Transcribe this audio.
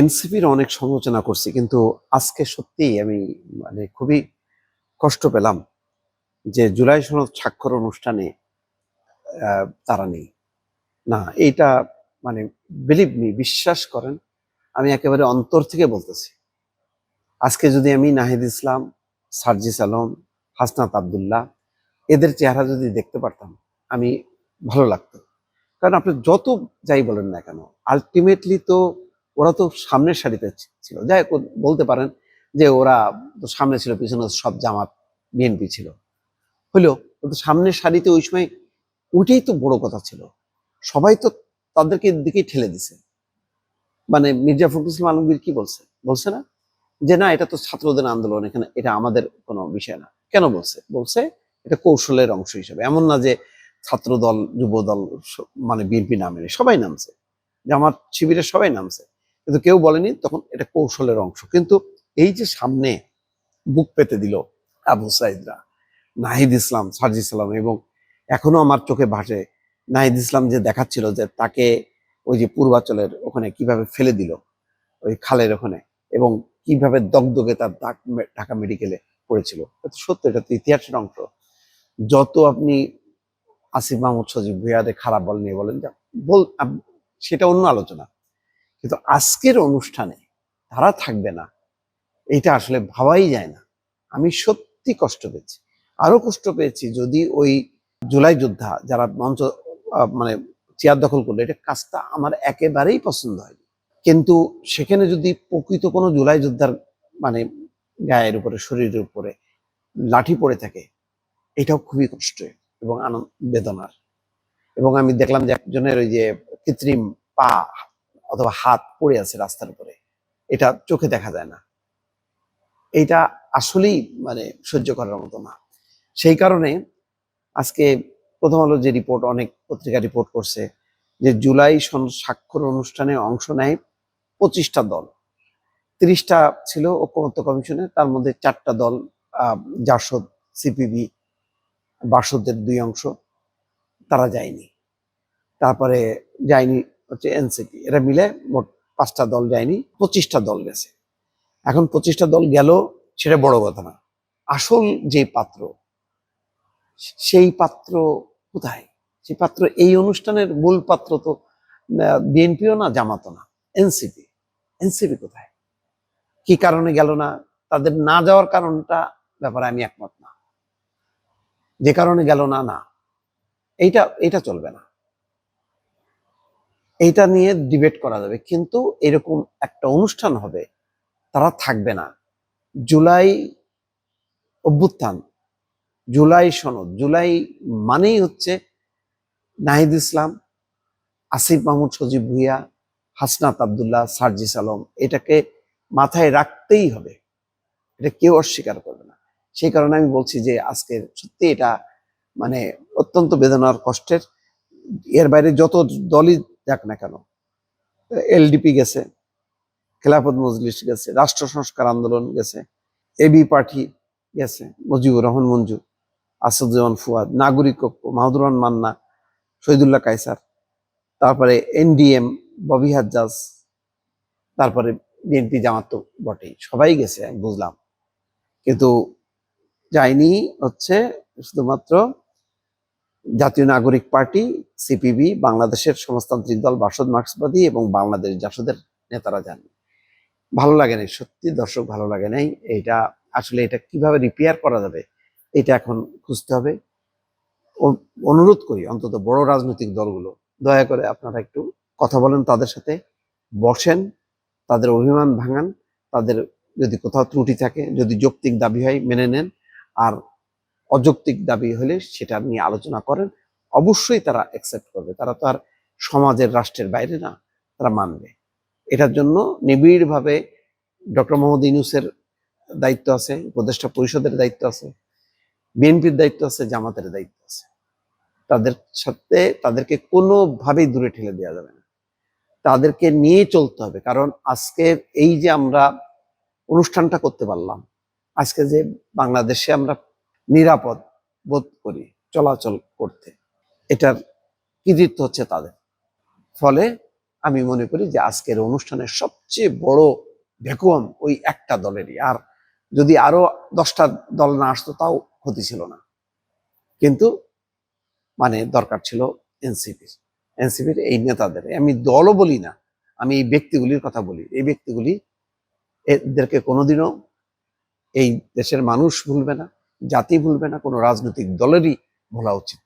এনসিপির অনেক সমালোচনা করছি, কিন্তু আজকে সত্যি আমি মানে খুবই কষ্ট পেলাম যে জুলাই সনদ স্বাক্ষর অনুষ্ঠানে তারা নেই। না, এইটা মানে বিলিভ মি বিশ্বাস করেন, আমি একেবারে অন্তর থেকে বলতেছি। আজকে যদি আমি নাহিদ ইসলাম, সার্জিস আলম, হাসনাত আবদুল্লাহ, এদের চেহারা যদি দেখতে পারতাম, আমি ভালো লাগতো। কারণ আপনি যত যাই বলেন না কেন আলটিমেটলি তো ওরা তো সামনের সারিতে ছিল। যাই বলতে পারেন যে ওরা তো সামনে ছিল, পিছনে সব জামাত, বিএনপি ছিল। হলেও কিন্তু সামনের সারিতে ওই সময় ওইটাই তো বড় কথা ছিল। সবাই তো তাদেরকে দিকেই ঠেলে দিছে। মানে মির্জা ফখরুল ইসলাম আলমগীর কি বলছে? বলছে না যে, না, এটা তো ছাত্রদের আন্দোলন, এখানে এটা আমাদের কোনো বিষয় না। কেন বলছে? বলছে এটা কৌশলের অংশ হিসেবে। এমন না যে ছাত্র দল যুব দল মানে বিএনপি নামে সবাই নামছে। জামাত শিবিরের সবাই নামছে। কিন্তু কেউ বলেনি তখন এটা কৌশলের অংশ। কিন্তু এই যে সামনে বুক পেতে দিল আবু সাইদরা, নাহিদ ইসলাম, সার্জি ইসলাম এবং এখনও আমার চোখে ভাসে, নাহিদ ইসলাম যে দেখাচ্ছিল যে তাকে ওই যে পূর্বাচলের ওখানে কীভাবে ফেলে দিল, ওই খালের ওখানে এবং কীভাবে দগদগে তার দাগ ঢাকা মেডিকেলে পড়েছিল সত্য, এটা তো ইতিহাসের অংশ। যত আপনি আসিফ মাহমুদ সজিব ভুইয়াদের খারাপ বল নিয়ে বলেন, যা বল সেটা অন্য আলোচনা। কিন্তু আজকের অনুষ্ঠানে তারা থাকবে না। এটা আসলে ভাবাই যায় না। আমি সত্যি কষ্ট পেয়েছি। আরও কষ্ট পেয়েছি যদি ওই জুলাই যোদ্ধা যারা মঞ্চ মানে চেয়ার দখল করল, এটা কাজটা আমার একেবারেই পছন্দ হয়নি। কিন্তু সেখানে যদি প্রকৃত কোনো জুলাই যোদ্ধার মানে গায়ের উপরে, শরীরের উপরে লাঠি পড়ে থাকে, এটাও খুবই কষ্ট এবং আনন্দ, বেদনার। এবং আমি দেখলাম যে একজনের ওই যে কৃত্রিম পা অথবা হাত পড়ে আছে রাস্তার উপরে। এটা চোখে দেখা যায় না। এটা আসলেই মানে সহ্য করার মতো না। সেই কারণে আজকে প্রথম আলো যে রিপোর্ট, অনেক পত্রিকা রিপোর্ট করছে যে জুলাই স্বাক্ষর অনুষ্ঠানে অংশ নেয় পঁচিশটা দল। তিরিশটা ছিল ঐক্যমত্য কমিশনে তার মধ্যে চারটা দল জাসদ, সিপিবি, বাসদের দুই অংশ, তারা যায়নি। তারপরে যায়নি হচ্ছে এনসিপি। এরা মিলে মোট পাঁচটা দল যায়নি, পঁচিশটা দল গেছে। এখন পঁচিশটা দল গেল, সেটা বড় কথা না। আসল যে পাত্র, সেই পাত্র কোথায়? সেই পাত্র এই অনুষ্ঠানের মূল পাত্র তো বিএনপিও না জামাতো না, এনসিপি। এনসিপি কোথায়? কি কারণে গেল না? তাদের না যাওয়ার কারণটা, ব্যাপারে আমি একমত না। যে কারণে গেল না না। এইটা এটা চলবে না। এইটা নিয়ে ডিবেট করা যাবে। কিন্তু এরকম একটা অনুষ্ঠান হবে, তারা থাকবে না। জুলাই অভ্যুত্থান, জুলাই সনদ, জুলাই মানেই হচ্ছে নাহিদ ইসলাম, আসিফ মাহমুদ, সজিব ভুইয়া, হাসনাত আবদুল্লাহ, সার্জিস আলম, এটাকে মাথায় রাখতেই হবে। এটা কেউ অস্বীকার করবে না। সেই কারণে আমি বলছি যে আজকের সত্যি এটা মানে অত্যন্ত বেদনার কষ্টের। এর বাইরে যত দলই যাক না কেন। এলডিপি গেছে, খেলাফত মজলিস গেছে, রাষ্ট্র সংস্কার আন্দোলন গেছে এবি পার্টি গেছে, মুজিবুর রহমান মঞ্জু, আসাদুজ্জামান ফুয়াদ, নাগরিক ঐক্য রহমান মান্না, শহীদুল্লাহ কায়সার, তারপরে এনডিএম ববি হাজ্জাজ, তারপরে বিএনপি জামাত তো বটেই, সবাই গেছে বুঝলাম। কিন্তু যায়নি হচ্ছে শুধুমাত্র জাতীয় নাগরিক পার্টি সিপিবি বাংলাদেশের সমাজতান্ত্রিক দল বাসদ মার্ক্সবাদী এবং বাংলাদেশ জাসদের নেতারা যান ভালো লাগে নাই, সত্যি দর্শক ভালো লাগে নাই। এইটা আসলে এটা কীভাবে রিপেয়ার করা যাবে, এটা এখন খুঁজতে হবে। অনুরোধ করি অন্তত বড় রাজনৈতিক দলগুলো, দয়া করে আপনারা একটু কথা বলেন তাদের সাথে, বসেন, তাদের অভিমান ভাঙান, তাদের যদি কোথাও ত্রুটি থাকে, যদি যৌক্তিক দাবি হয়, মেনে নেন, আর অযৌক্তিক দাবি হলে সেটা নিয়ে আলোচনা করেন, অবশ্যই তারা অ্যাকসেপ্ট করবে। তারা তো আর সমাজের রাষ্ট্রের বাইরে না, তারা মানবে। এটার জন্য নিবিড়ভাবে ডক্টর মোহাম্মদ ইউনুসের দায়িত্ব আছে, উপদেষ্টা পরিষদের দায়িত্ব আছে, বিএনপির দায়িত্ব আছে, জামাতের দায়িত্ব আছে। তাদের সাথে তাদেরকে কোনোভাবেই দূরে ঠেলে দেওয়া যাবে না। তাদেরকে নিয়ে চলতে হবে, কারণ আজকে এই যে আমরা অনুষ্ঠানটা করতে পারলাম, আজকে যে বাংলাদেশে আমরা নিরাপদ বোধ করি চলাচল করতে। এটার কৃতিত্ব হচ্ছে তাদের। ফলে আমি মনে করি যে আজকের অনুষ্ঠানের সবচেয়ে বড় ভ্যাকুয়াম ওই একটা দলেরই। আর যদি আরও দশটা দল না আসতো, তাও ক্ষতি ছিল না। কিন্তু মানে দরকার ছিল এনসিপির। এনসিপির এই নেতাদের। আমি দলও বলি না, আমি এই ব্যক্তিগুলির কথা বলি। এই ব্যক্তিগুলি এদেরকে কোনোদিনও এই দেশের মানুষ ভুলবে না। জাতি ভুলবে না কোনো রাজনৈতিক দলেরই ভোলা উচিত